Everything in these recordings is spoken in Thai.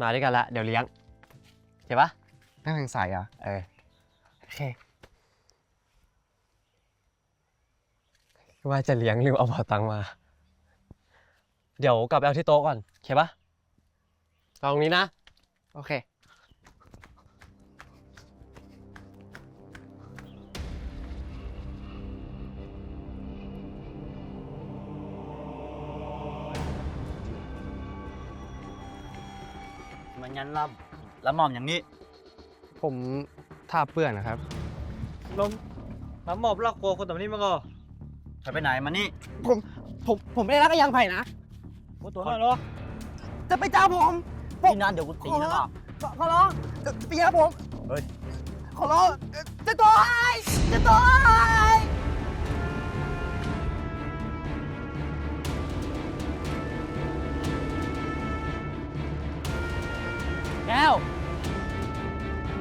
มาด้วยกันละ เดี๋ยวเลี้ยงเห็นปะน้ำแข็งใสอะเออโอเคว่าจะเลี้ยงลืมเอาเป๋าตังค์มา เดี๋ยวกลับไปเอาที่โต๊ะก่อนโอเคปะเอาตรงนี้นะ โอเค มันยันรับแล้วหม่อมอย่างนี้ ผมท่าเปื้อนนะครับ ลมมาหมอบลากโกคนแบบนี้มาก็จะไปไหนมานี่ผมผมผมไม่ได้รักกับยางไผ่นะโอ้ตัวน้อยเหรอจะไปจ้าผมพี่นันเดี๋ยวกูตีแล้วก็ขอขอร้องจะจะไปยาผม เฮ้ย ขอร้องจะตัวไอ้จะตัวไอ้ แก้ว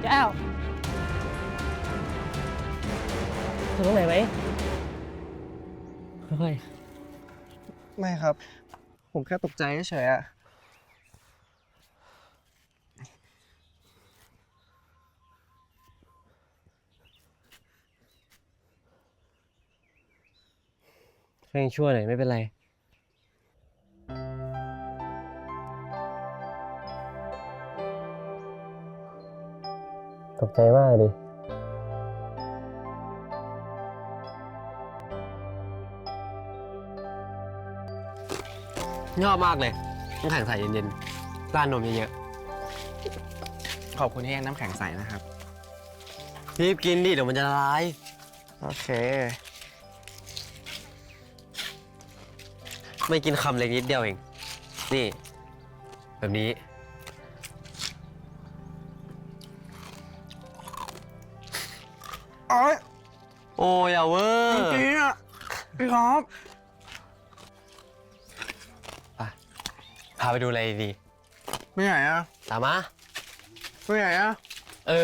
แก้วถึงตรงไหนไหมค่อยไม่ครับ ผมแค่ตกใจเฉยๆอะแค่ยังชั่วหน่อยไม่เป็นไร ตกใจมากดิชอบมากเลย น้ำแข็งใสเย็นๆร้านนมเยอะขอบคุณที่ยังน้ำแข็งใสนะครับ ๆรีบกินดิเดี๋ยวมันจะละลาย โอเค ไม่กินคำเล็กนิดเดียวเอง นี่ แบบนี้ โอ้ยโอ้ยอย่าเวอร์จริงอะพี่ครับพาไปดูอะไรดีไปไหนอะ ตามมาไปไหนอะ เออ